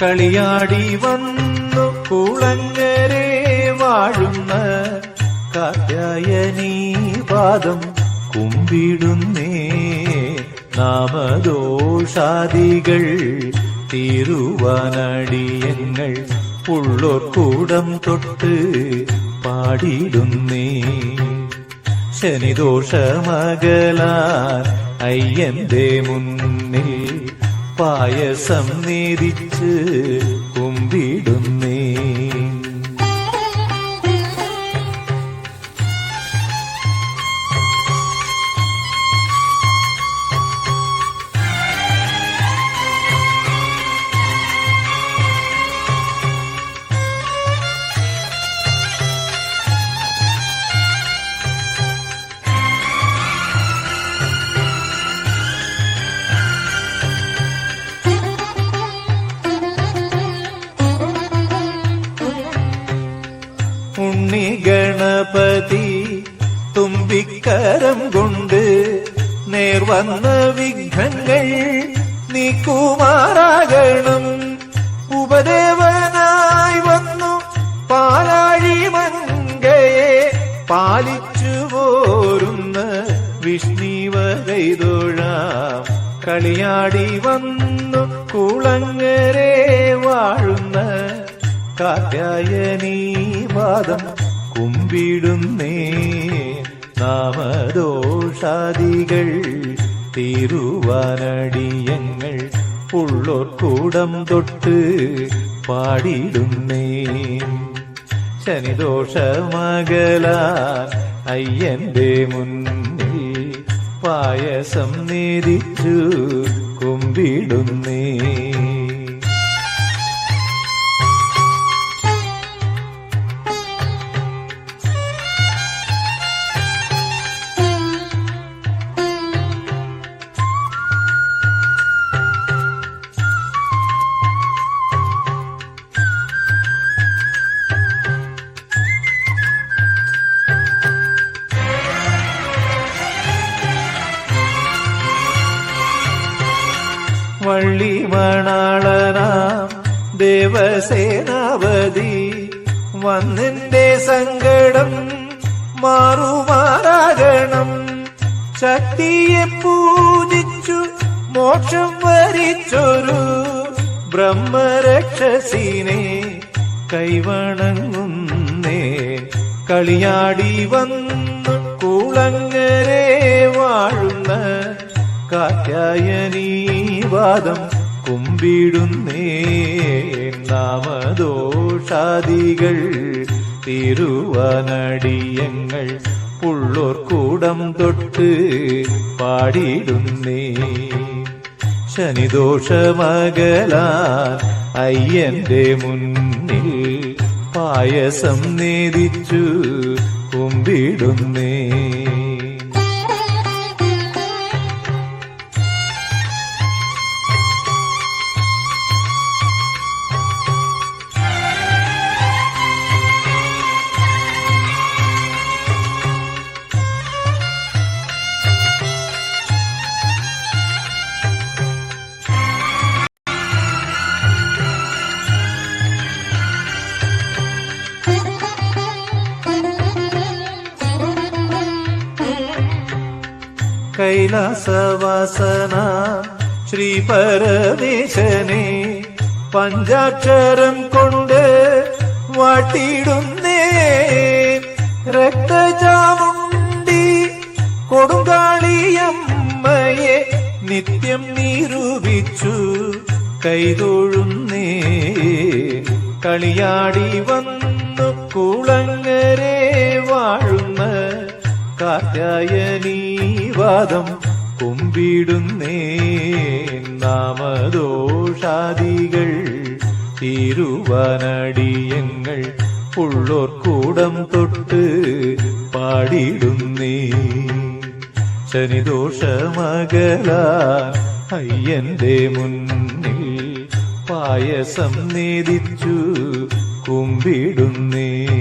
കളിയാടി വന്നു കുളങ്ങരെ വാഴുന്ന കാത്യായനീ പാദം കുമ്പിടുന്നേ നാമദോഷാദികൾ തീരുവാനടിയങ്ങൾ ഉള്ളോർ കൂടം തൊട്ട് പാടിടുന്നേ. ശനിദോഷമകലാൻ അയ്യന്റെ മുന്നിൽ പായസം നേദിച്ച് ഗണപതി തുമ്പിക്കരം കൊണ്ട് നേർവന്ന വിഘ്നങ്ങൾ നീക്കുമാറാകണം ഉപദേവനായി വന്നു പാലാഴി മങ്കയെ പാലിച്ചു പോരുന്ന വിഷ്ണീവ കൈതൊഴാം കളിയാടി വന്നു കുളങ്ങരെ വാഴുന്ന കാത്യായനീ വാദം കുമ്പിടുന്നേ നാമദോഷാദികൾ തീരുവാനടിയങ്ങൾ ഉള്ളോർ കൂടം തൊട്ട് പാടിടുന്നേ ശനിദോഷമകലാൻ അയ്യന്റെ മുന്നിൽ പായസം നേദിച്ചു കുമ്പിടുന്നേ വള്ളി മണാളനാം ദേവസേനാപതി. വന്നിന്റെ സങ്കടം മാറുമാറാകണം. ശക്തിയെ പൂജിച്ചു മോക്ഷം വരിച്ചൊരു ബ്രഹ്മരക്ഷസീനെ കൈവണങ്ങുന്നേ. കളിയാടി വന്നു കൂളങ്ങരെ വാഴുന്ന കാത്യായനീ വാദം കുമ്പിടുന്നേ നാമദോഷാദികൾ. തിരുവനടിയങ്ങൾ പുള്ളോർക്കൂടം കൂടം തൊട്ട് പാടിടുന്നേ ശനിദോഷമകലാൻ അയ്യന്റെ മുന്നിൽ പായസം നേദിച്ചു കുമ്പിടുന്നേ കൈലാസവാസന ശ്രീ പരമേശനെ പഞ്ചാക്ഷരം കൊണ്ട് വാട്ടിയിടുന്നേ രക്തചാമുണ്ടി കൊടുങ്കാളിയമ്മയെ നിത്യം നിരൂപിച്ചു കൈതൊഴുന്നേ. കളിയാടി വന്നു കുളങ്ങരെ വാഴുന്ന കാത്യായനീ വാദം കുമ്പിടുന്നേ നാമദോഷാദികൾ. തിരുവനടിയങ്ങൾ ഉള്ളോർ കൂടം തൊട്ട് പാടിടുന്നേ. ശനിദോഷമകല അയ്യന്റെ മുന്നിൽ പായസം നേദിച്ചു കുമ്പിടുന്നേ.